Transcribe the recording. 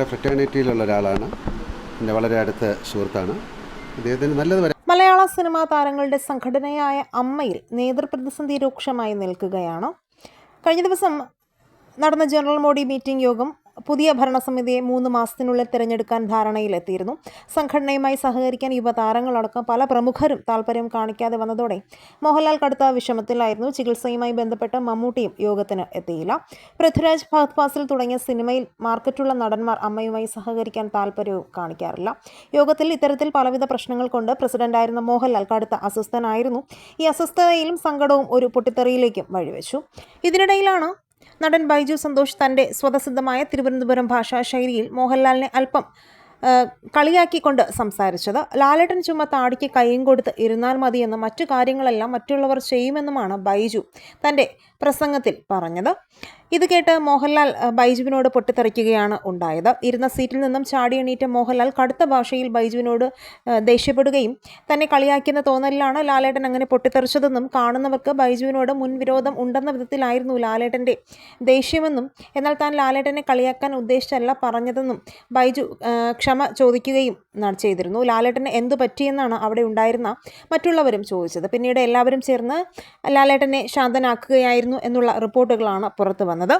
ഞങ്ങളുടെ ഫ്രറ്റേണിറ്റിയിലുള്ള ഒരാളാണ്. എന്റെ വളരെ അടുത്ത സുഹൃത്താണ്. അദ്ദേഹത്തിന് നല്ലത് മലയാള സിനിമാ താരങ്ങളുടെ സംഘടനയായ അമ്മയിൽ നേതൃപ്രതിസന്ധി രൂക്ഷമായി നിൽക്കുകയാണ്. കഴിഞ്ഞ ദിവസം നടന്ന ജനറൽ മോഡി മീറ്റിംഗ് യോഗം പുതിയ ഭരണസമിതിയെ മൂന്ന് മാസത്തിനുള്ളിൽ തിരഞ്ഞെടുക്കാൻ ധാരണയിലെത്തിയിരുന്നു. സംഘടനയുമായി സഹകരിക്കാൻ യുവതാരങ്ങളടക്കം പല പ്രമുഖരും താല്പര്യം കാണിക്കാതെ വന്നതോടെ മോഹൻലാൽ കടുത്ത വിഷമത്തിലായിരുന്നു. ചികിത്സയുമായി ബന്ധപ്പെട്ട് മമ്മൂട്ടിയും യോഗത്തിന് എത്തിയില്ല. പൃഥ്വിരാജ് ഫാസിൽ തുടങ്ങിയ സിനിമയിൽ മാർക്കറ്റുള്ള നടന്മാർ അമ്മയുമായി സഹകരിക്കാൻ താല്പര്യവും കാണിക്കാറില്ല. യോഗത്തിൽ ഇത്തരത്തിൽ പലവിധ പ്രശ്നങ്ങൾ കൊണ്ട് പ്രസിഡന്റായിരുന്ന മോഹൻലാൽ കടുത്ത അസ്വസ്ഥനായിരുന്നു. ഈ അസ്വസ്ഥതയിലും സങ്കടവും ഒരു പൊട്ടിത്തെറിയിലേക്കും വഴിവെച്ചു. ഇതിനിടയിലാണ് നടൻ ബൈജു സന്തോഷ് തന്റെ സ്വതസിദ്ധമായ തിരുവനന്തപുരം ഭാഷാ ശൈലിയിൽ മോഹൻലാലിനെ അല്പം കളിയാക്കിക്കൊണ്ട് സംസാരിച്ചത്. ലാലേട്ടൻ ചുമ താടിക്ക് കൈയും കൊടുത്ത് ഇരുന്നാൽ മതിയെന്ന് മറ്റു കാര്യങ്ങളെല്ലാം മറ്റുള്ളവർ ചെയ്യുമെന്നുമാണ് ബൈജു തന്റെ പ്രസംഗത്തിൽ പറഞ്ഞത്. ഇത് കേട്ട് മോഹൻലാൽ ബൈജുവിനോട് പൊട്ടിത്തെറിക്കുകയാണ് ഉണ്ടായത്. ഇരുന്ന സീറ്റിൽ നിന്നും ചാടി എണീറ്റ മോഹൻലാൽ കടുത്ത ഭാഷയിൽ ബൈജുവിനോട് ദേഷ്യപ്പെടുകയും തന്നെ കളിയാക്കിയെന്ന തോന്നലിലാണ് ലാലേട്ടൻ അങ്ങനെ പൊട്ടിത്തെറിച്ചതെന്നും കാണുന്നവർക്ക് ബൈജുവിനോട് മുൻവിരോധം ഉണ്ടെന്ന വിധത്തിലായിരുന്നു ലാലേട്ടന്റെ ദേഷ്യമെന്നും എന്നാൽ താൻ ലാലേട്ടനെ കളിയാക്കാൻ ഉദ്ദേശിച്ചല്ല പറഞ്ഞതെന്നും ബൈജു ആ, ക്ഷമ ചോദിക്കുകയും ചെയ്തിരുന്നു. ലാലേട്ടന് എന്തു പറ്റിയെന്നാണ് അവിടെ ഉണ്ടായിരുന്ന മറ്റുള്ളവരും ചോദിച്ചത്. പിന്നീട് എല്ലാവരും ചേർന്ന് ലാലേട്ടനെ ശാന്തനാക്കുകയായിരുന്നു എന്നുള്ള റിപ്പോർട്ടുകളാണ് പുറത്തു വന്നത്.